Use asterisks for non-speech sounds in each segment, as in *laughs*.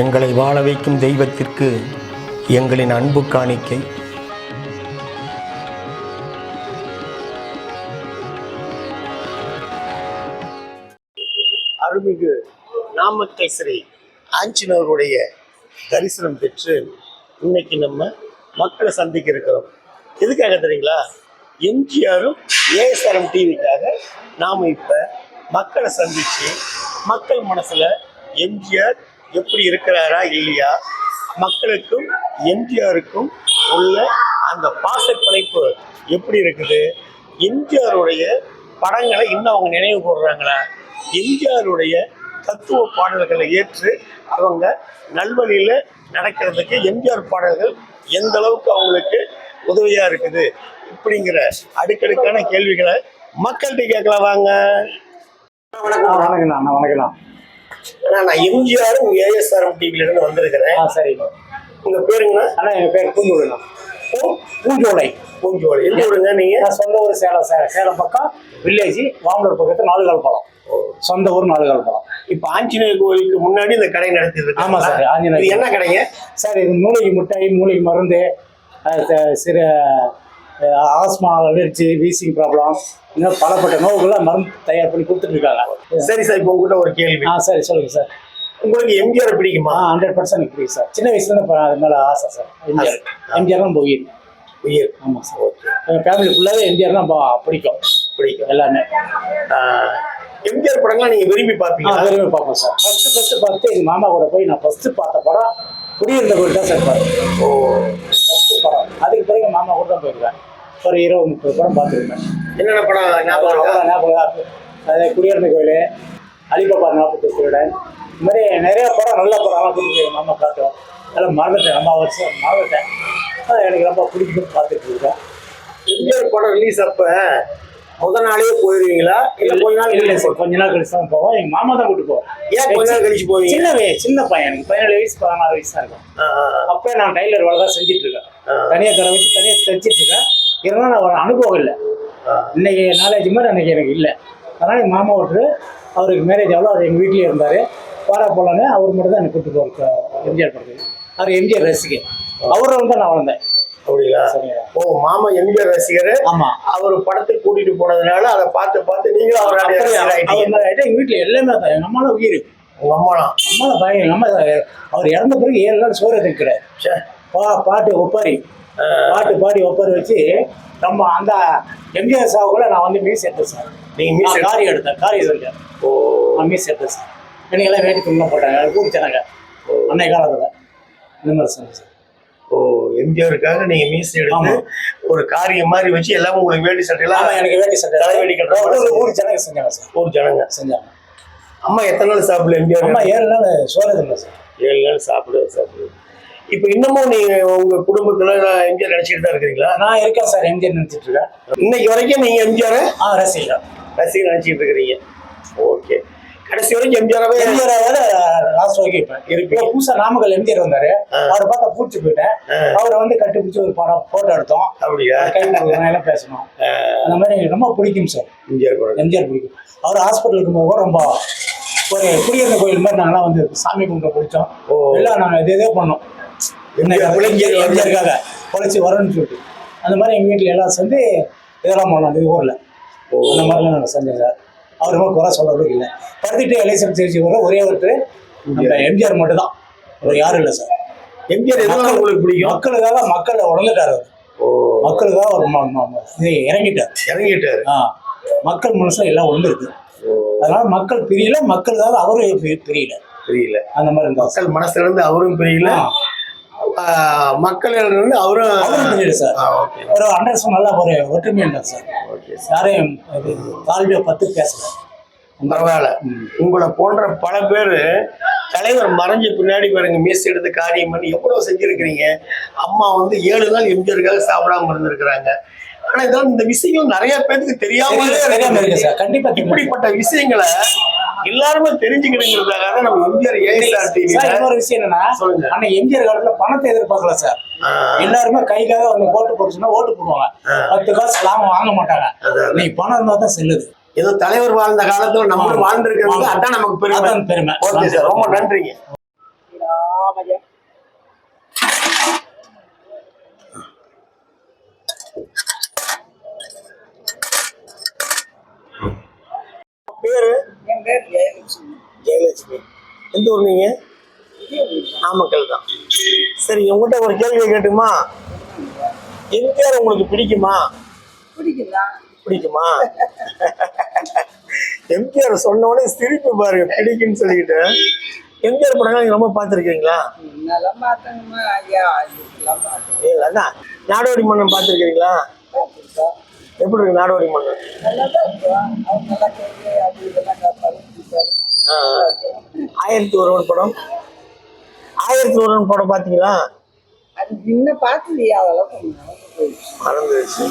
எங்களை வாழ வைக்கும் தெய்வத்திற்கு எங்களின் அன்பு காணிக்கை. அருள்மிகு நாமக்கல் ஸ்ரீ ஆஞ்சநேயருடைய தரிசனம் பெற்று இன்னைக்கு நம்ம மக்களை சந்திக்க இருக்கிறோம். எதுக்காக தெரியுங்களா? எம்ஜிஆரும் ஏஎஸ்ஆர்எம் டிவிக்காக நாம் இப்போ மக்களை சந்தித்து மக்கள் மனசில் எம்ஜிஆர் எப்படி இருக்கிறாரா இல்லையா? மக்களுக்கும் எம்ஜிஆருக்கும் உள்ள அந்த பாசப்பிணைப்பு எப்படி இருக்குது? எம்ஜிஆருடைய படங்களை இன்னும் அவங்க நினைவு கூறுறாங்களா எம்ஜிஆருடைய தத்துவ பாடல்களை ஏற்று அவங்க நல்வழியில் நடக்கிறதுக்கு எம்ஜிஆர் பாடல்கள் எந்த அளவுக்கு அவங்களுக்கு உதவியாக இருக்குது? இப்படிங்கிற அடுக்கடுக்கான கேள்விகளை மக்கள்கிட்ட கேட்கலாம். வாங்க. ஆ, வணக்கண்ணா அண்ணா வணக்கண்ணா ஆனா நான் எம்ஜிஆரும் ஏஎஸ்ஆர்எம் டிவில இருந்து வந்திருக்கிறேன். ஆ சரி. உங்க பேருங்கண்ணா? அண்ணா என் பேர் பூஞ்சோடுண்ணா பூஞ்சோடை பூஞ்சோடு எந்த ஊருங்க நீங்க? நான் சொந்த ஊர் சேலம் சே- சேலம் பக்கம் வில்லேஜ் வாங்கலூர் பக்கத்து நாலுகால் பழம். சொந்த ஊர் நாலுகால் பழம். இப்ப ஆஞ்சநேயர் கோயிலுக்கு முன்னாடி இந்த கடை நடத்திட்டு ஆமா சார், ஆஞ்சநேயர் இது என்ன கடைங்க? சார் இது மூலிகை மிட்டாய் மூலிகை மருந்து அஹ், சிறு ஆஸ்மா அலர்ஜி வீசிங் ப்ராப்ளம் இன்னும் பலப்பட்ட நோவுகள்லாம் மருந்து தயார் பண்ணி கொடுத்துட்டு இருக்காங்க சரி சார் இப்போ உங்ககிட்ட ஒரு கேள்வி. ஆ சரி சொல்லுங்க சார். உங்களுக்கு எம்ஜிஆர் பிடிக்குமா? ஹண்ட்ரட் பர்சன்ட் புரியுது சார். சின்ன இப்போ அது மேலே ஆசை சார். எம்ஜிஆர். எம்ஜிஆர் தான் உயிர். உயிர். ஆமாம் சார். ஓகே. எங்கள் ஃபேமிலி ஃபுல்லாகவே எம்ஜிஆர் தான் பிடிக்கும். பிடிக்கும். எல்லாமே. எம்ஜிஆர் படங்கள்லாம் நீங்க விரும்பி ஆ பாப்பீங்களா விரும்பி பார்ப்போம் சார். ஃபஸ்ட்டு ஃபஸ்ட்டு பார்த்து எங்கள் மாமா கூட போய் நான் ஃபஸ்ட்டு பார்த்த படம் குடியிருந்த கோயில் தான் சார் பார்த்தேன் ஓ. படம் அதுக்கு பிறகு மாமா கூட தான் போயிருக்கேன் ஒரு இருபது முப்பது படம் பார்த்துருக்கேன். என்னென்ன படம் ஞாபகம்? ஞாபகம். அது குடியிருந்த கோயில் அலிபாபா நாற்பத்தி திருடன் இந்த மாதிரி நிறைய படம் நல்ல பிடிக்கும் எங்கள் மாமா காட்டும். அதெல்லாம் மறந்துட்டேன். அம்மா வருஷம் மறந்துட்டேன். எனக்கு ரொம்ப பிடிக்கும் பார்த்துட்டு இருக்கேன். எம்ஜிஆர் படம் ரிலீஸ் அப்ப முத நாளே போயிருவீங்களா? இல்ல கொஞ்ச நாள் இல்லை சார் கொஞ்ச நாள் கழிச்சு தான் போவோம். எங்கள் மாமா தான் கூட்டு போவோம் ஏன் கொஞ்ச நாள் கழிச்சு போவீங்க? சின்ன சின்ன பையன். எனக்கு பதினேழு வயசு பதினாறு வயசு தான் இருக்கும் அப்போ நான் டைலர் வேலை தான் செஞ்சுட்டு இருக்கேன். தனியாக கடை வச்சு தனியாக தைச்சிட்டு இருக்கேன். இருந்தாலும் நான் ஒரு அனுபவம் இல்லை. இன்னைக்கு நாலேஜ் மாதிரி அன்னைக்கு எனக்கு இல்லை. அதனால் எங்கள் மாமா விட்டு அவருக்கு மேரேஜ் ஆகல அவர் எங்கள் வீட்லேயே இருந்தார். வாடா போலான்னு அவர் மட்டும் தான் எனக்கு கூட்டு போவார் எம்ஜிஆர் படத்துக்கு. அவர் எம்ஜிஆர் ரசிகர். அவரை வந்து நான் வளர்ந்தேன். அப்படிங்களா? ஓ மாமா எம்ஜிஆர் ரசிகர். ஆமாம் அவர் படத்துக்கு கூட்டிட்டு போனதுனால அதை பார்த்து பார்த்து நீங்களும் அவர் எங்கள் வீட்டில் எல்லாமே தான் எங்கள் அம்மாலாம் உயிர். உங்க அம்மாலாம்? அம்மாலாம் பயம் அம்மா அவர் இறந்த பிறகு ஏழு நாள் சோறு ச்சே. பா பாட்டு ஒப்பாரி. பாட்டு பாடி ஒப்பாரி வச்சு நம்ம அந்த எம்ஜிஆர் சாவுக்குள்ள நான் வந்து மீஸ் எடுத்தேன் சார். நீங்க மீஸ் காரி எடுத்தேன். காரி எடுத்தேன் ஓ. நான் மீஸ் எடுத்தேன் சார். எனக்கு எல்லாம் வேட்டி துணிலாம் போட்டாங்க. கூப்பிச்சாங்க அன்னை காலத்தில். இந்த மாதிரி சொன்னேன் சார். ஓ எம்ஜிஆருக்காக நீங்க மீஸ் எடுத்து. ஒரு காரியம் மாதிரி வச்சு எல்லாமே உங்களுக்கு வேட்டி சட்டையெல்லாம் எனக்கு வேட்டி சட்டை. தலைவேட்டி கட்டுற மாதிரி ஊர் ஜனங்க செஞ்சாங்க சார். ஊர் ஜனங்க. செஞ்சாங்க. அம்மா எத்தனை நாள் சாப்பிடல எம்ஜிஆர்? அம்மா ஏழு நாள் சோறு இல்லை சார். ஏழு நாள் சாப்பிடு சாப்பிடு இப்போ இன்னமும் நீங்க உங்க குடும்பத்துல எம்ஜிஆர் நினைச்சிட்டு தான் இருக்கிறீங்களா? நான் இருக்கேன் சார் எம்ஜிஆர் நினச்சிட்டு இருக்கேன். இன்னைக்கு வரைக்கும் நீங்க எம்ஜிஆர்? ஆ ரசிகர். ரசிகர் நினைச்சிட்டு இருக்கிறீங்க. ஓகே. கடைசி வரைக்கும் எம்ஜிஆராவே எம்ஜிஆர் லாஸ்ட் வரைக்கும் இப்போ இருக்கு. புதுசாக நாமக்கல் எம்ஜிஆர் வந்தாரு. அவரை பார்த்தா பூச்சி போயிட்டேன். அவரை வந்து கட்டிப்பிடிச்சு ஒரு படம் போட்டோ எடுத்தோம். அப்படியா? எல்லாம் பேசணும். அந்த மாதிரி எனக்கு ரொம்ப பிடிக்கும் சார் எம்ஜிஆர் எம்ஜிஆர் பிடிக்கும். அவர் ஹாஸ்பிட்டல் இருக்கும்போது ரொம்ப ஒரு குடியிருந்த கோயில் மாதிரி நாங்களாம் வந்து சாமி கும்பிட பிடிச்சோம் ஓ. எல்லாம் நாங்கள் இது இதே பண்ணோம். எம்ஜிஆர் எம்ஜிஆர் எம்ஜிஆருக்காக பொழைச்சி வரணும்னு சொல்லிட்டு. அந்த மாதிரி எங்கள் வீட்டில் எல்லாம் சேர்ந்து இதெல்லாம் பண்ணோம் இந்த ஊரில். அந்த மாதிரிலாம் நாங்கள் செஞ்சோம் சார் அவர் ரொம்ப குறை சொல்கிறதுக்கு இல்லை. படுத்துட்டு எலெக்ஷன் ஜெயிச்சு வர ஒரே ஒருத்தர் நம்ம எம்ஜிஆர். மட்டும் தான் ஒரு யாரும் இல்லை சார் எம்ஜிஆர் எதனால உங்களுக்கு பிடிக்கும்? மக்களுக்காக மக்களை ஓ. மக்களுக்காக இது இறங்கிட்டார். இறங்கிட்டாரு. ஆ. மக்கள் மனசுல எல்லாம் உணர்ந்துருக்கு. ஓ. அதனால மக்கள் பிரியல மக்களுக்காக அவரும் பிரியல. தெரியல அந்த மாதிரி மக்கள் மனசுல இருந்து அவரும் பிரியல. மக்கள் இருந்து அவரும் அவரும் சார். ஒரு அண்டர்ஸ்டாண்ட் நல்லா ஒரு ஒற்றுமை இருந்தார் சார். ஓகே யாரையும் தாழ்வியை பத்து பேசல. பரவாயில்ல. உங்களை போன்ற பல பேர் தலைவர் மறைஞ்ச பின்னாடி பாருங்க மீஸ் எடுத்து காரியம் பண்ணி எவ்வளவு செஞ்சிருக்கிறீங்க. அம்மா வந்து ஏழு நாள் எம்ஜிஆருக்காக சாப்பிடாம இருந்திருக்கிறாங்க. ஆனா இதான் இந்த விஷயம் நிறைய பேருக்கு தெரியாமலே இருக்கு. சார். கண்டிப்பா தெரியல. இப்படிப்பட்ட விஷயங்களை எல்லாருமே தெரிஞ்சுக்கணுங்கிறதுக்காக தான் நம்ம எம்ஜிஆர் ஏஎஸ்ஆர் டிவியில இன்னொரு விஷயம் என்னன்னா. ஆனா எம்ஜிஆர் காலத்துல பணத்தை எதிர்பார்க்கல சார். எல்லாருமே கைக்காக வந்து ஓட்டு போட சொன்னா ஓட்டு போடுவாங்க பத்து காசு லாபம் வாங்க மாட்டாங்க. நீ பணம் இருந்தா தான் செல்லுது. ஏதோ தலைவர் வாழ்ந்த காலத்துல நம்மளும் வாழ்ந்திருக்கிறது அதான் நமக்கு பெருமை. பெருமை. Okay sir. ரொம்ப நன்றிங்க. பேரு? பேர் ஜெயலட்சுமி ஜெயலட்சுமி எந்த ஊர் நீங்க? நாமக்கல் தான். சரி உங்ககிட்ட ஒரு கேள்வி கேட்டுமா? எம்ஜிஆர் உங்களுக்கு பிடிக்குமா? பிடிக்குதா? பிடிக்குமா? எம்ஜிஆர் சொன்ன உடனே சிரிப்பு பாருங்க பிடிக்குன்னு சொல்லிக்கிட்டு. எம்ஜிஆர் படங்கள் நீங்க ரொம்ப பார்த்துருக்கீங்களா? அதான் நாடோடி மன்னன் பார்த்துருக்கீங்களா? எப்படி இருக்கு? நாடோடி ஆ, ஆயிரத்தி ஒருவன் படம். ஆயிரத்தி ஒருவன் படம் பார்த்தீங்களா இன்னும் பார்த்தலையா அதெல்லாம் மறந்துருச்சு.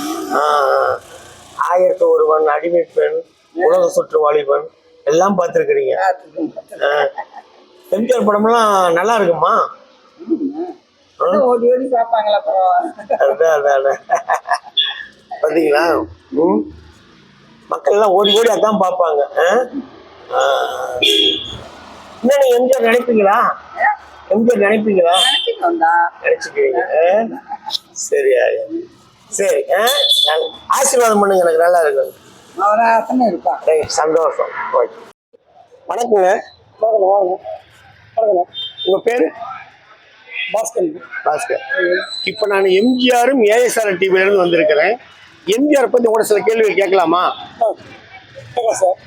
ஆயிரத்தி ஒருவன் அடிமை பெண் உலக சுற்று வாலிபன் எல்லாம் பார்த்துருக்குறீங்க. எம்ஜிஆர் படம்லாம் நல்லா இருக்குமா? ஓடி பார்ப்பாங்களா அதான் அதான். பார்த்தீங்களா ம். மக்கள் எல்லாம் ஓடி ஓடி அதான் பார்ப்பாங்க. என்ன நீங்க எம்ஜிஆர் நினைப்பீங்களா? எம்ஜிஆர் நினைப்பீங்களா? நினைச்சுக்கிறீங்க? சரி. சரி ஆசீர்வாதம் பண்ணுங்க எனக்கு நல்லா இருக்கு அவராசனம் இருப்பான் ரைட் சந்தோஷம். ஓகே வணக்கங்க. வாங்க வாங்க. வாங்க. உங்க பேரு? பாஸ்கர். பாஸ்கர். இப்போ நான் எம்ஜிஆரும் ஏஎஸ்ஆர் டிவில இருந்து வந்திருக்கிறேன். எம்ஜிஆர் பத்தி கூட சில கேள்வி கேட்கலாமா? ஆ சார்.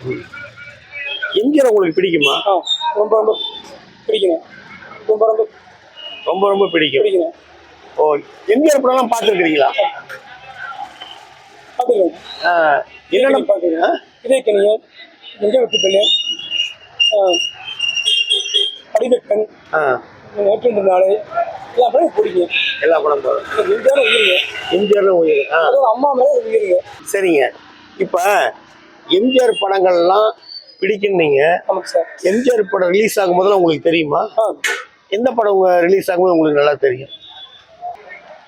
எம்ஜிஆர் உங்களுக்கு பிடிக்குமா? ஆ ரொம்ப ரொம்ப பிடிக்குங்க ரொம்ப ரொம்ப ரொம்ப ரொம்ப பிடிக்கும். பிடிக்குங்க ஓ எம்ஜிஆர் படம்லாம் பார்த்துருக்கிறீங்களா? என்னென்ன பார்த்துக்கோங்க இதே கணிய நெஞ்ச வெட்டு பிள்ளை நேற்று நாளை எல்லா படம் பிடிக்கும். எல்லா படம் போதும் எம்ஜிஆர் உயிருங்க. எம்ஜிஆர் உயிர். அதுவும் அம்மா மேலே உயிருங்க. சரிங்க. இப்போ எம்ஜிஆர் படங்கள்லாம் பிடிக்குன்னீங்க ஆமாங்க சார். எம்ஜிஆர் படம் ரிலீஸ் ஆகும் போதெல்லாம் உங்களுக்கு தெரியுமா? எந்த படம் ரிலீஸ் ஆகும்போது உங்களுக்கு நல்லா தெரியும்?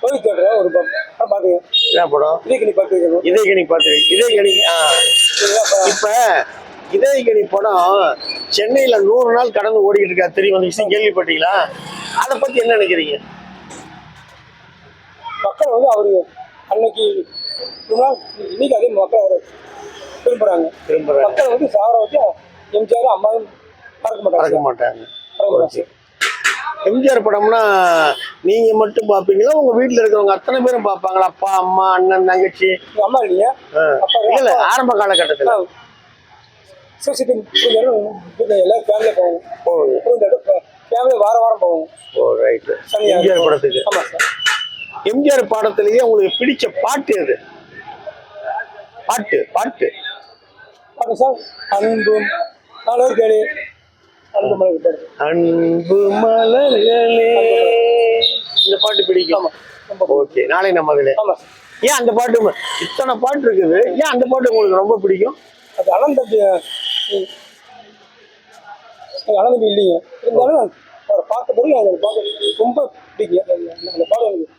கோவில் தேட்டர் ஒரு படம். பார்த்துங்க என்ன படம்? இதே கணி பார்த்துருக்கணும் இதயகனி பார்த்துருக்கீங்க இதயகனி ஆ. இப்ப இதயகனி படம் சென்னையில நூறு நாள் கடந்து ஓடிக்கிட்டு இருக்கா தெரியும் அந்த விஷயம் கேள்விப்பட்டீங்களா? அதை பத்தி என்ன நினைக்கிறீங்க? மக்கள் வந்து அவரு அன்னைக்கு இன்னைக்கு அதே மக்கள் அவர் விரும்புறாங்க. விரும்புறாங்க. மக்கள் வந்து சாவர வச்சு எம்ஜிஆர் அம்மாவும் மறக்க மாட்டாங்க. மாட்டாங்க. மறக்க மாட்டாங்க. எம்ஜிஆர் படம்னா நீங்க மட்டும் பாப்பீங்களா உங்க வீட்டுல இருக்கிறவங்க அத்தனை பேரும் பார்ப்பாங்களா? அப்பா அம்மா அண்ணன் தங்கச்சி? அம்மா இல்லையா இல்ல ஆரம்ப காலகட்டத்துல. சொசைட்டி எல்லாரும் ஃபேமிலியாக போவோம். அப்புறம் ஃபேமிலி வாரம் வாரம் போவோம். ஓ ரைட் சரி, எம்ஜிஆர் படத்துக்கு. ஆமா சார். எம்ஜிஆர் பாடத்திலேயே உங்களுக்கு பிடிச்ச பாட்டு எது? பாட்டு பாட்டு. பாருங்க சார் அன்பும் நாலு கேளு அன்பு மலர் பாடு. அன்பு மலர்களே. இந்த பாட்டு பிடிக்கும். ஓகே நாளை நம்ம அதில். ஆமா ஏன் அந்த பாட்டு இத்தனை பாட்டு இருக்குது. ஏன் அந்த பாட்டு உங்களுக்கு ரொம்ப பிடிக்கும்? அது அனந்த அனந்த இல்லைங்க இருந்தாலும் அவரை பார்த்த பிறகு அந்த பாட்டு ரொம்ப பிடிக்கும். அந்த- அந்த பாடம் எனக்கு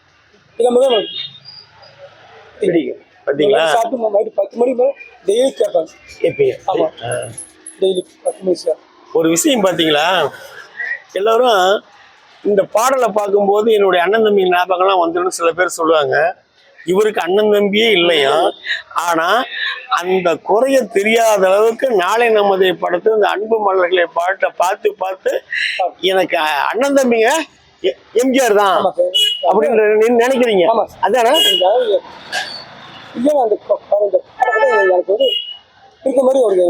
இல்லாம தான் எனக்கு பிடிக்கும். பார்த்தீங்களா? சாப்பிட்டு நைட்டு பத்து மணி மேலே டெய்லி கேட்பேன் எப்பயும். ஆமா. ஆ. டெய்லி பத்து மணி சார். ஒரு விஷயம் பார்த்தீங்களா? எல்லாரும் இந்த பாடலை பார்க்கும்போது என்னுடைய அண்ணன் தம்பி ஞாபகம்லாம் வந்துடும் சில பேர் சொல்லுவாங்க. இவருக்கு அண்ணன் தம்பியே இல்லையா? ஆனா அந்த குறைய தெரியாத அளவுக்கு நாளை நமது படத்து இந்த அன்பு மலர்களை பாட்டை பார்த்து பார்த்து எனக்கு அண்ணன் தம்பிங்க எம்ஜிஆர் தான் நீ நினைக்கிறீங்க. அதானே? அந்த எனக்கு வந்து இருக்க மாதிரி ஒரு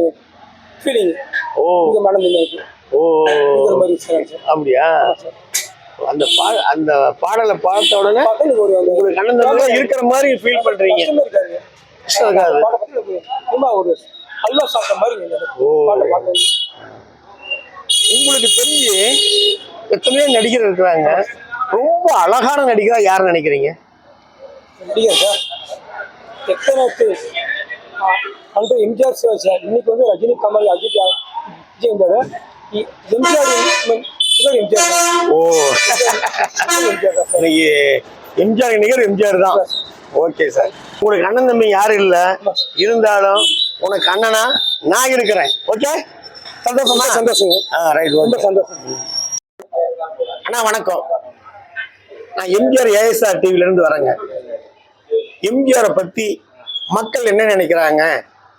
ஃபீலிங் ஓ. மனதில் ஓ. அப்படியா? அந்த பா அந்த பாடலை பார்த்த உடனே உங்களுக்கு அண்ணன் இருக்கிற மாதிரி ஃபீல் பண்றீங்க. உங்களுக்கு தெரிஞ்சு எத்தனையோ நடிகர் இருக்கிறாங்க. ரொம்ப அழகான நடிகரா யார் நினைக்கிறீங்க? நடிகர் சார். எத்தனை அன்று எம்ஜிஆர் சிவா சார். இன்னைக்கு வந்து ரஜினி கமல் அஜித் விஜய் எம்ஜிஆர் ஓ. இன்னைக்கு எம்ஜிஆர் நிகர் எம்ஜிஆர் தான். Okay sir. உங்களுக்கு அண்ணன் தம்பி யாரும் இல்லை? இருந்தாலும் உனக்கு அண்ணனா நான் இருக்கிறேன். ஓகே? சந்தோஷமா? சந்தோஷங்க. ஆ ரைட் ரொம்ப சந்தோஷம். அண்ணா வணக்கம். நான் எம்ஜிஆர் ஏஎஸ்ஆர் டிவில இருந்து வரேங்க. எம்ஜிஆரை பத்தி மக்கள் என்ன நினைக்கிறாங்க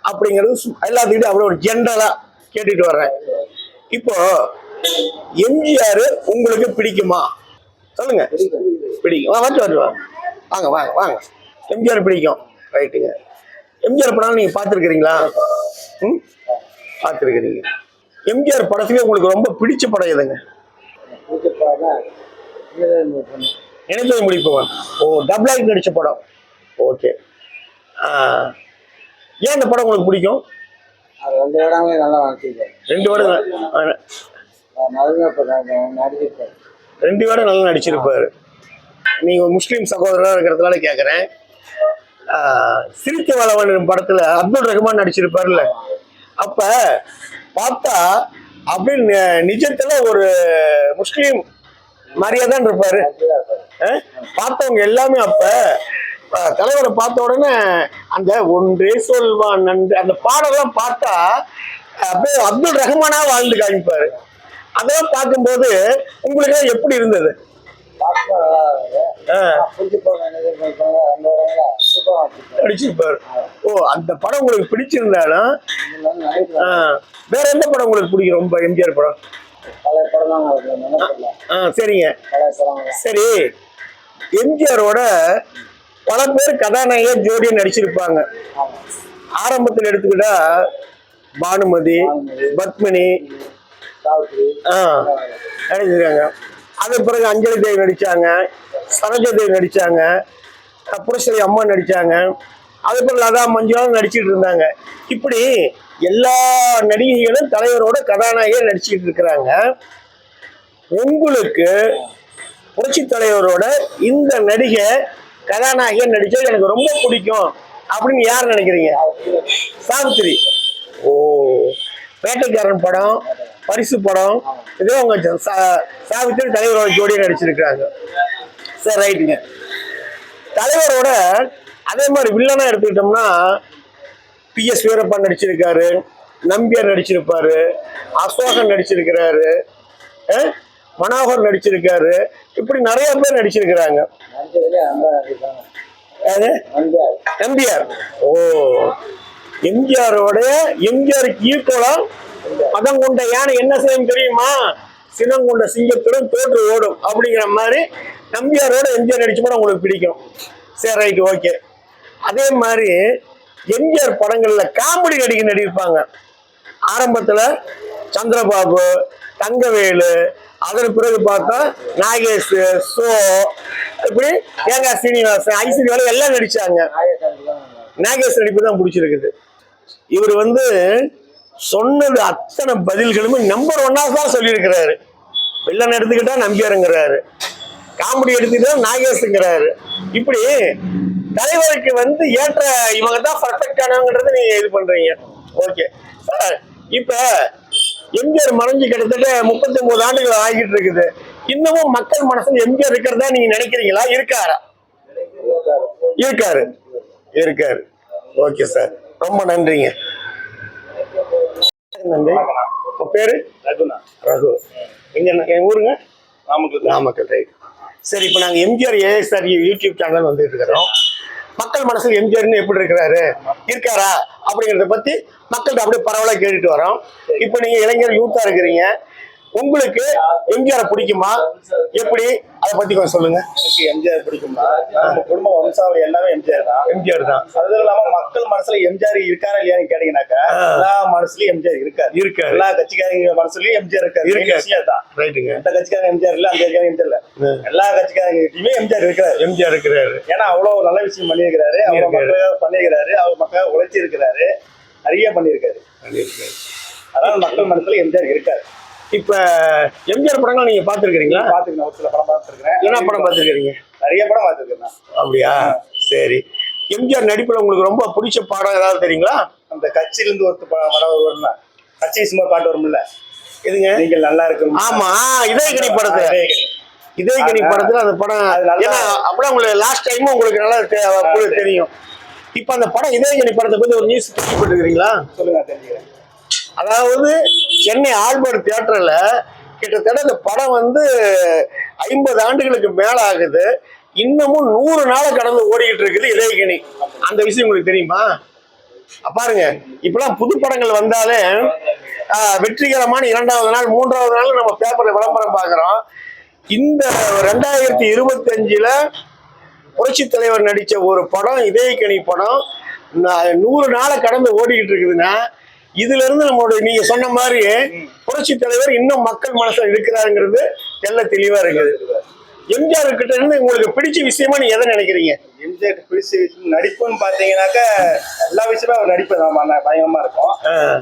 அப்படிங்கிறது எல்லாத்துக்கிட்டும் அப்படியே ஒரு ஜென்ரலா கேட்டுட்டு வர்றேன். இப்போ எம்ஜிஆர் உங்களுக்கு பிடிக்குமா? சொல்லுங்க. பிடிக்கும். வா வந்து வந்து வாங்க வாங்க வாங்க. எம்ஜிஆர் பிடிக்கும். ரைட்டுங்க. எம்ஜிஆர் படம் நீங்க பார்த்துருக்கிறீங்களா? ம்? பார்த்துருக்கிறீங்க. எம்ஜிஆர் படத்துலேயே உங்களுக்கு ரொம்ப பிடிச்ச படம் எதுங்க? நினைத்தது முடிப்பவன். ஓ டபுளாக நடிச்ச படம். ஓகே. ஏன் இந்த படம் உங்களுக்கு பிடிக்கும்? ரெண்டு இடமே நல்லா ரெண்டு படம் ரெண்டு பேரும் நல்லா நடிச்சிருப்பாரு. நீங்க ஒரு முஸ்லீம் சகோதரராக இருக்கிறதுனால கேட்குறேன் சிரித்து வளவன் படத்துல அப்துல் ரஹ்மான் நடிச்சிருப்பாருல்ல. அப்ப பார்த்தா அப்படியே நிஜத்துல ஒரு முஸ்லீம் மாதிரியாதான் இருப்பாரு. பார்த்தவங்க எல்லாமே அப்ப தலைவரை பார்த்த உடனே அந்த ஒன்றே சொல்வான் நன்றி அந்த பாடலாம் பார்த்தா அப்படியே அப்துல் ரஹ்மானா வாழ்ந்து காமிப்பாரு. அதெல்லாம் பார்க்கும்போது உங்களுக்கு எப்படி இருந்தது? நடிச்சிருப்பாரு. ஓ அந்த படம் உங்களுக்கு பிடிச்சிருந்தாலும் வேற எந்த படம் உங்களுக்கு பிடிக்கும்? ரொம்ப எம்ஜிஆர் படம். ஆ சரிங்க. சரி. எம்ஜிஆரோட பல பேர் கதாநாயக ஜோடியா நடிச்சிருப்பாங்க. ஆரம்பத்தில் எடுத்துக்கிட்டா பானுமதி. பத்மினி நடிச்சிருக்காங்க அது பிறகு அஞ்சலி தேவி நடிச்சாங்க. சரோஜா தேவி நடிச்சாங்க. அஹ் அம்மா நடிச்சாங்க. அது பிறகு லதா மஞ்சுவாலும் நடிச்சிட்டு இருந்தாங்க. இப்படி எல்லா நடிகைகளும் தலைவரோட கதாநாயகர் நடிச்சிட்டு இருக்கிறாங்க. உங்களுக்கு புரட்சி தலைவரோட இந்த நடிகை கதாநாயகன் நடிச்சது எனக்கு ரொம்ப பிடிக்கும். அப்படின்னு யார் நினைக்கிறீங்க? சாவித்திரி. ஓ வேட்டைக்காரன் படம். பரிசு படம். இதே சா- சாவித்திரி தலைவரோட ஜோடியாக நடிச்சிருக்காங்க சரி ரைட்டுங்க தலைவரோட அதே மாதிரி வில்லனா எடுத்துக்கிட்டோம்னா பிஎஸ் வீரப்பா நடிச்சிருக்காரு. நம்பியார் நடிச்சிருப்பாரு. அசோகன் நடிச்சிருக்கிறாரு. மனோகர் நடிச்சிருக்காரு. இப்படி நிறைய பேர் நடிச்சிருக்கிறாங்க. நம்பியார். ஓ. எம்ஜிஆரோட எம்ஜிஆருக்கு ஈக்குவலா பதம் கொண்ட யானை என்ன செய்யும் தெரியுமா? சினம் கொண்ட சிங்கத்துடன் தோற்று ஓடும் அப்படிங்கிற மாதிரி நம்பியாரோட எம்ஜிஆர் நடிச்சு படம் உங்களுக்கு பிடிக்கும். சரி ரைட் ஓகே. அதே மாதிரி எம்ஜிஆர் படங்கள்ல காமெடி நடிகை நடிப்பாங்க. ஆரம்பத்துல சந்திரபாபு தங்கவேலு அதன் பிறகு பார்த்தா நாகேஷ் சோ இப்படி தேங்காய் சீனிவாசன் ஐஸ்வர்யா எல்லாம் நடிச்சாங்க. நாகேஷ் நடிப்பு தான் பிடிச்சிருக்குது. இவர் வந்து சொன்னது அத்தனை பதில்களுமே நம்பர் ஒன்னா தான் சொல்லியிருக்கிறாரு. வில்லன் எடுத்துக்கிட்டா நம்பியாருங்கிறாரு. காமெடி எடுத்துக்கிட்டா நாகேஷுங்கிறாரு. இப்படி தலைவருக்கு வந்து ஏற்ற இவங்க தான் பர்ஃபெக்டானவங்கிறத நீங்க இது பண்றீங்க. ஓகே சார் இப்ப எம்ஜிஆர் மறைஞ்சு கிட்டத்தட்ட முப்பத்தி ஒன்பது ஆண்டுகள் ஆகிட்டு இருக்குது. இன்னமும் மக்கள் மனசுல எம்ஜிஆர் இருக்கிறதா நீங்க நினைக்கிறீங்களா? இருக்காரா? இருக்காரு. இருக்காரு. ஓகே சார் ரொம்ப நன்றிங்க. நன்றி. உங்க பேரு? ரகுண்ணா ரகு. எங்க என் ஊருங்க? நாமக்கல். நாமக்கல் ரைட் சரி இப்போ நாங்கள் எம்ஜிஆர் ஏஎஸ்ஆர் யூடியூப் சேனல் வந்துட்டு இருக்கிறோம். மக்கள் மனசுல எம்ஜிஆர்னு எப்படி இருக்கிறாரு? இருக்காரா? அப்படிங்கிறத பத்தி மக்கள்கிட்ட அப்படியே பரவலாக கேட்டுட்டு வரோம். இப்போ நீங்க இளைஞர் யூத்தா இருக்கிறீங்க. உங்களுக்கு எம்ஜிஆர் பிடிக்குமா? எப்படி? அதை பத்தி கொஞ்சம் சொல்லுங்க. எனக்கு எம்ஜிஆர் பிடிக்கும்னா நம்ம குடும்ப வம்சாவளி எல்லாமே எம்ஜிஆர் தான். எம்ஜிஆர் தான். அது இல்லாம மக்கள் மனசுல எம்ஜிஆர் இருக்காரா இல்லையான்னு கேட்டீங்கன்னாக்கா. எல்லா மனசுலயும் எம்ஜிஆர் இருக்காரு. இருக்காரு. எல்லா கட்சிக்காரங்க மனசுலயும் எம்ஜிஆர் இருக்காரு. இருக்காரு. தான் ரைட்டுங்க இந்த கட்சிக்காரங்க எம்ஜிஆர் இல்ல அந்த கட்சிக்காரங்க எம்ஜிஆர் இல்ல. எல்லா கட்சிக்காரங்க கிட்டயுமே எம்ஜிஆர் இருக்கிறாரு. எம்ஜிஆர் இருக்கிறாரு. ஏன்னா அவ்வளவு நல்ல விஷயம் பண்ணியிருக்கிறாரு. அவர் பண்ணியிருக்காரு. மக்களுக்காக பண்ணியிருக்கிறாரு. அவர் மக்கள் உழைச்சி இருக்கிறாரு நிறைய பண்ணியிருக்காரு. அதனால மக்கள் மனசுல எம்ஜிஆர் இருக்காரு. இப்ப எம்ஜிஆர் படங்கள் நீங்க ஒரு சில படம் பார்த்துருக்கிறேன். என்ன படம் பார்த்துருக்கீங்க நிறைய படம் பார்த்துருக்கேன் அப்படியா? சரி. எம்ஜிஆர் நடிப்புல உங்களுக்கு ரொம்ப பிடிச்ச பாடம் ஏதாவது தெரியுங்களா? அந்த கட்சியிலிருந்து ஒரு படம் வரும்ல கட்சி சும்மா பாட்டு வரும்ல. எதுங்க? நீங்கள் நல்லா இருக்கணும். ஆமா. இதயக்கனி படத்துல. இதயக்கனி. இதயக்கனி படத்துல அந்த படம். ஏன்னா அப்பதான் உங்களுக்கு லாஸ்ட் டைமும் உங்களுக்கு நல்லா தெரியும். இப்ப அந்த படம் இதயக்கனி படத்தை பத்தி ஒரு நியூஸ் கேள்விப்பட்டிருக்கிறீங்களா சொல்லுங்க தெரிஞ்சுக்கிறேன். அதாவது சென்னை ஆல்பர்ட் தியேட்டர்ல கிட்டத்தட்ட இந்த படம் வந்து ஐம்பது ஆண்டுகளுக்கு மேல ஆகுது இன்னமும் நூறு நாளை கடந்து ஓடிக்கிட்டு இருக்குது இதயகணி அந்த விஷயம் உங்களுக்கு தெரியுமா? பாருங்க. இப்பெல்லாம் புது படங்கள் வந்தாலே வெற்றிகரமான இரண்டாவது நாள் மூன்றாவது நாள் நம்ம பேப்பர்ல விளம்பரம் பார்க்குறோம். இந்த ரெண்டாயிரத்தி இருபத்தஞ்சில் புரட்சி தலைவர் நடித்த ஒரு படம் இதயக்கணி படம் நூறு நாளை கடந்து ஓடிக்கிட்டு இருக்குதுன்னா இதுல இருந்து நம்மளுடைய நீங்க சொன்ன மாதிரி புரட்சி தலைவர் இன்னும் மக்கள் மனசுல இருக்கிறாருங்கிறது தெள்ள தெளிவா இருக்குது. எம்ஜிஆர் கிட்ட இருந்து உங்களுக்கு பிடிச்ச விஷயமா நீங்க எதை நினைக்கிறீங்க? எம்ஜிஆர் பிடிச்ச விஷயம் நடிப்புன்னு பாத்தீங்கன்னாக்க எல்லா விஷயமே அவர் நடிப்பு தான் ம- பயங்கரமா இருக்கும்.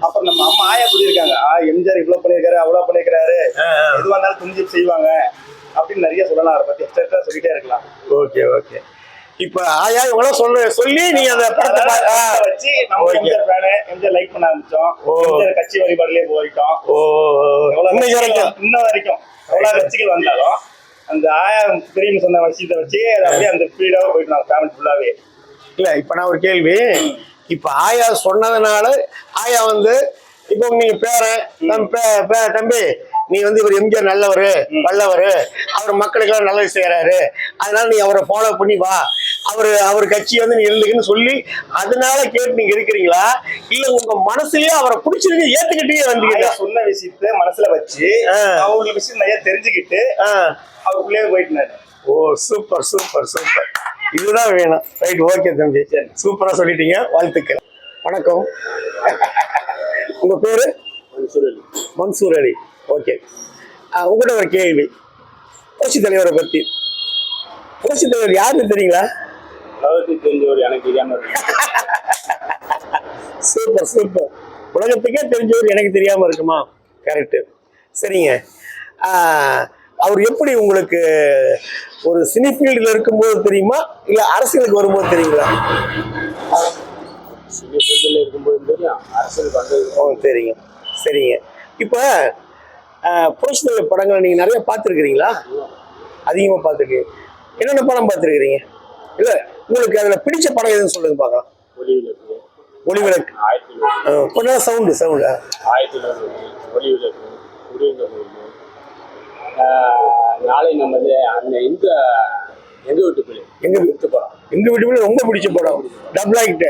அப்புறம் நம்ம அம்மா ஆயா சொல்லியிருக்காங்க ஆ எம்ஜிஆர் இவ்வளவு பண்ணியிருக்காரு அவ்வளவு பண்ணியிருக்காரு எதுவா இருந்தாலும் துணிஞ்சு செய்வாங்க. அப்படின்னு நிறைய சொல்லலாம் அவரை பத்தி எக்ஸ்ட்ரா சொல்லிட்டே இருக்கலாம். Okay okay. இப்ப ஆயா இவங்களாம் சொல்ல சொல்லி நீங்க அந்த படத்தை வச்சு. எம்ஜிஆர் லைக் பண்ண ஆரம்பிச்சோம். ஓ. எம்ஜிஆர் கட்சி வழிபாடுலயே போயிட்டோம். இன்னைக்கு வரைக்கும். இன்ன வரைக்கும். எவ்வளவு கட்சிகள் வந்தாலும் அந்த ஆயா தெரியும் சொன்ன விஷயத்தை வச்சு அது அப்படியே அந்த ஸ்பீடாக போயிட்டு ஃபேமிலி ஃபுல்லாவே இல்ல இப்ப நான் ஒரு கேள்வி. இப்ப ஆயா சொன்னதுனால ஆயா வந்து இப்போ நீங்க பேரன் தம்பி நீ வந்து இவர் எம்ஜிஆர் நல்லவர் வல்லவர் அவர் மக்களுக்கெல்லாம் நல்லது செய்யறாரு அதனால நீ அவரை ஃபாலோ பண்ணி வா. அவரு அவர் கட்சி வந்து நீ எழுதுக்குன்னு சொல்லி அதனால கேட்டு நீங்க இருக்கிறீங்களா? இல்ல உங்க மனசுலயே அவரை பிடிச்சிருக்கு ஏத்துக்கிட்டே ஆயா வந்தீங்களா சொன்ன விஷயத்த மனசுல வச்சு. அவங்களுக்கு விஷயம் நிறைய தெரிஞ்சுக்கிட்டு. அவருக்குள்ளேயே போயிட்டு ஓ சூப்பர் சூப்பர் சூப்பர் இதுதான் வேணும். ரைட் ஓகே தம்பி. சூப்பரா சொல்லிட்டீங்க. வாழ்த்துக்கள். வணக்கம். உங்க பேரு? மன்சூர் அலி. ஓகே. உங்கள்கிட்ட ஒரு கேள்வி. புரட்சி தலைவரை பத்தி. புரட்சி தலைவர் யாருன்னு தெரியுங்களா? தெரிஞ்சவர் எனக்கு தெரியாம இருக்கு. *laughs* Super super. உலகத்துக்கே தெரிஞ்சவர் எனக்கு தெரியாம இருக்குமா? கரெக்டு சரிங்க. அவர் எப்படி உங்களுக்கு ஒரு சினி ஃபீல்டில் இருக்கும்போது தெரியுமா? இல்லை அரசியலுக்கு வரும்போது தெரியுங்களா? ஃபீல்டில் இருக்கும்போது தெரியும். அரசியலுக்கு வந்தது ஓ சரிங்க. சரிங்க. இப்போ புரட்சி படங்களை நீங்கள் நிறைய பார்த்துருக்கிறீங்களா? அதிகமாக பார்த்துருக்கீங்க. என்னென்ன படம் பார்த்துருக்கிறீங்க? இல்லை உங்களுக்கு அதில் பிடிச்ச படம் எதுன்னு சொல்லுங்க பார்க்கலாம். ஒளிவிளக்கு. ஒளிவிளக்கு ஆயிரத்தி கொஞ்சம் சவுண்டு சவுண்டு ஆயிரத்தி நூறு ஒளிவிளக்கு நாளை நமது அந்த இந்த எங்க வீட்டு பிள்ளை? எங்க விட்டு போறோம் எங்க வீட்டுக்குள்ள ரொம்ப பிடிச்ச படம். டபுள் ஆகிட்டு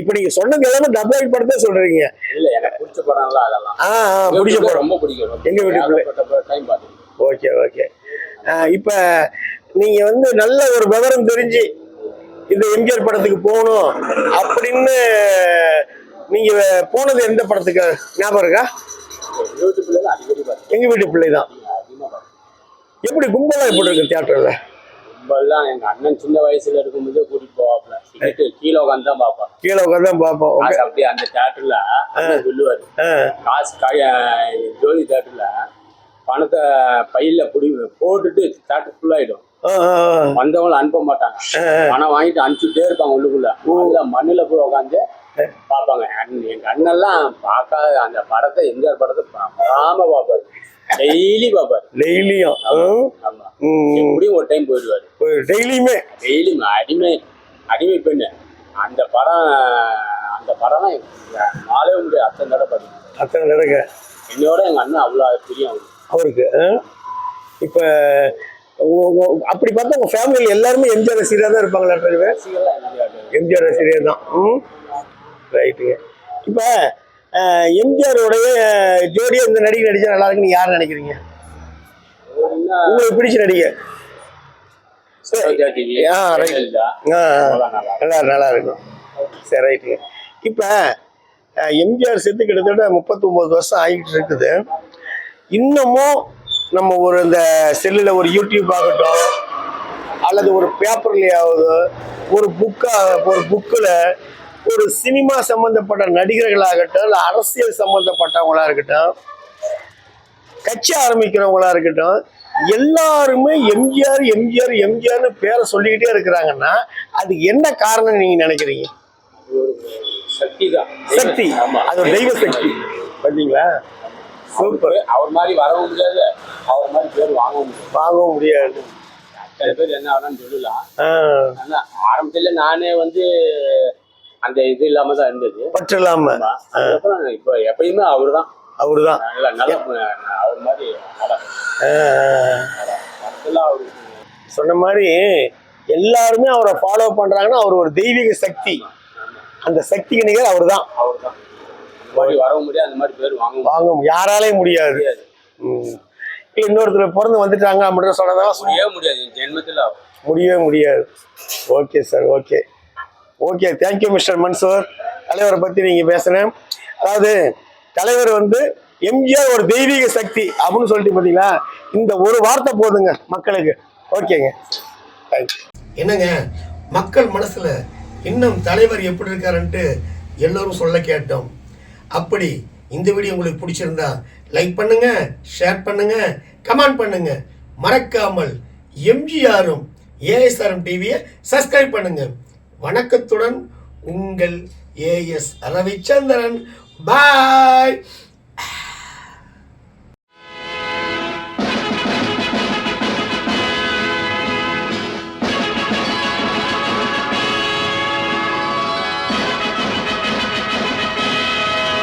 இப்போ நீங்க சொன்னது எல்லாமே டபுள் ஆகிட் படத்தை சொல்றீங்க. இல்ல எனக்கு பிடிச்ச படம்லாம் அதெல்லாம். ஆ பிடிச்ச படம். ரொம்ப பிடிக்கும். எங்க வீட்டு பிள்ளை. Time okay okay. இப்போ நீங்க வந்து நல்ல ஒரு விவரம் தெரிஞ்சு இந்த எம்ஜிஆர் படத்துக்கு போகணும் அப்படின்னு நீங்க போனது எந்த படத்துக்கு? ஞாபகம் இருக்கா? எங்க வீட்டு வீட்டு பிள்ளை தான் எப்படி கும்பலா எப்படி இருக்கு தியேட்டர்ல ரொம்பலாம் எங்க அண்ணன் சின்ன வயசுல இருக்கும்போதே கூட்டிட்டு போவாப்ல. டிக்கெட்டு கீழே உட்காந்து தான் பார்ப்பான். கீழே உட்காந்து தான் பார்ப்போம் காசு அப்படியே அந்த தேட்டர்ல சொல்லுவாரு. காசு காய ஜோதி தேட்டர்ல பணத்தை பையில புடி போட்டுட்டு தேட்டர் ஃபுல்லாயிடும். வந்தவங்களும் அனுப்ப மாட்டாங்க. பணம் வாங்கிட்டு அனுப்பிச்சுட்டே இருப்பாங்க உள்ளுக்குள்ள. மண்ணுல போய் உட்காந்து பார்ப்பாங்க. எங்க அண்ணெல்லாம் பார்க்காத அந்த படத்தை எம்ஜிஆர் படத்தை பார்க்காம பார்ப்பாரு. டெய்லி பார்ப்பாரு டெய்லியும் எப்படியும் ஒரு டைம் போயிடுவாரு. டெய்லியுமே டெய்லி அடிமை அடிமை பெண்ணு. அந்த படம் அந்த படம்லாம் நாளே முடியாது அத்தனை தடவை பார்த்தீங்க அத்தனை நடக்க என்னோட எங்க அண்ணன் அவ்வளோ தெரியும் அவருக்கு அவருக்கு? இப்ப அப்படி பார்த்தா உங்க ஃபேமிலியில் எல்லாருமே எம்ஜிஆர் ரசிகராக தான் இருப்பாங்களா? எம்ஜிஆர் ரசிகர் தான் ம்? ரைட்டுங்க இப்போ எம்ஜிஆருடைய ஜோடியா இந்த நடிகை நடிச்சா நல்லா இருக்குன்னு யார் நினைக்கிறீங்க? உங்களுக்கு பிடிச்ச நடிகை? ஆ. ஜெயலலிதா, ஆ. நல்லா நல்லா இருக்கும். சரி ரைட்டுங்க இப்போ எம்ஜிஆர் செத்து கிட்டத்தட்ட முப்பத்தொம்போது வருஷம் ஆகிட்டு இருக்குது. இன்னமும் நம்ம ஒரு இந்த செல்லில் ஒரு யூடியூப் ஆகட்டும் அல்லது ஒரு பேப்பர்லையாவது ஒரு புக்காக ஒரு புக்கில் ஒரு சினிமா சம்மந்தப்பட்ட நடிகர்களாகட்டும் இல்லை அரசியல் சம்மந்தப்பட்டவங்களா இருக்கட்டும் கட்சி ஆரம்பிக்கிறவங்களா இருக்கட்டும் எல்லாருமே எம்ஜிஆர் எம்ஜிஆர் எம்ஜிஆர்னு பேரை சொல்லிக்கிட்டே இருக்கிறாங்கன்னா அது என்ன காரணம் நீங்க நினைக்கிறீங்க? சக்தி தான் சக்தி. ஆமா. அது தெய்வ சக்தி. பார்த்தீங்களா சூப்பர். அவர் மாதிரி வரவும் முடியாது. அவர் மாதிரி பேர் வாங்கவும் முடியாது. வாங்கவும் முடியாது. சில பேர் என்ன ஆகணும்னு சொல்லலாம். ஆரம்பத்துல நானே வந்து அந்த இது இல்லாம தான் இருந்தது. பற்று இல்லாம இப்போ எப்பயுமே அவர்தான். அவருதான். நல்லா நல்லா அவர் மாதிரி அவருக்கு சொன்ன மாதிரி எல்லாருமே அவரை ஃபாலோ பண்றாங்கன்னா அவர் ஒரு தெய்வீக சக்தி. அந்த சக்திக்கு நிகர் அவர் தான் அவர் தான் வரவும் முடியாது அந்த மாதிரி பேர் வாங்க வாங்க யாராலையும் முடியாது. இன்னொருத்தர் பிறந்து வந்துட்டாங்க அப்படின்னு சொன்னதான் முடியவே முடியாது. ஜென்மத்தில் முடியவே முடியாது. Okay sir. Okay. Okay thank you mister Mansoor தலைவரை பற்றி நீங்கள் பேசுகிறேன் அதாவது தலைவர் வந்து எம்ஜிஆர் ஒரு தெய்வீக சக்தி அப்படின்னு சொல்லிட்டு பார்த்தீங்களா? இந்த ஒரு வார்த்தை போதுங்க மக்களுக்கு. ஓகேங்க என்னங்க? மக்கள் மனசில் இன்னும் தலைவர் எப்படி இருக்காருன்ட்டு எல்லோரும் சொல்ல கேட்டோம். அப்படி இந்த வீடியோ உங்களுக்கு பிடிச்சிருந்தா லைக் பண்ணுங்க ஷேர் பண்ணுங்க கமெண்ட் பண்ணுங்க. மறக்காமல் எம்ஜிஆரும் ஏஎஸ்ஆர்எம் டிவியை சப்ஸ்கிரைப் பண்ணுங்க. வணக்கத்துடன் உங்கள் ஏஎஸ் ரவிச்சந்திரன் பாய்.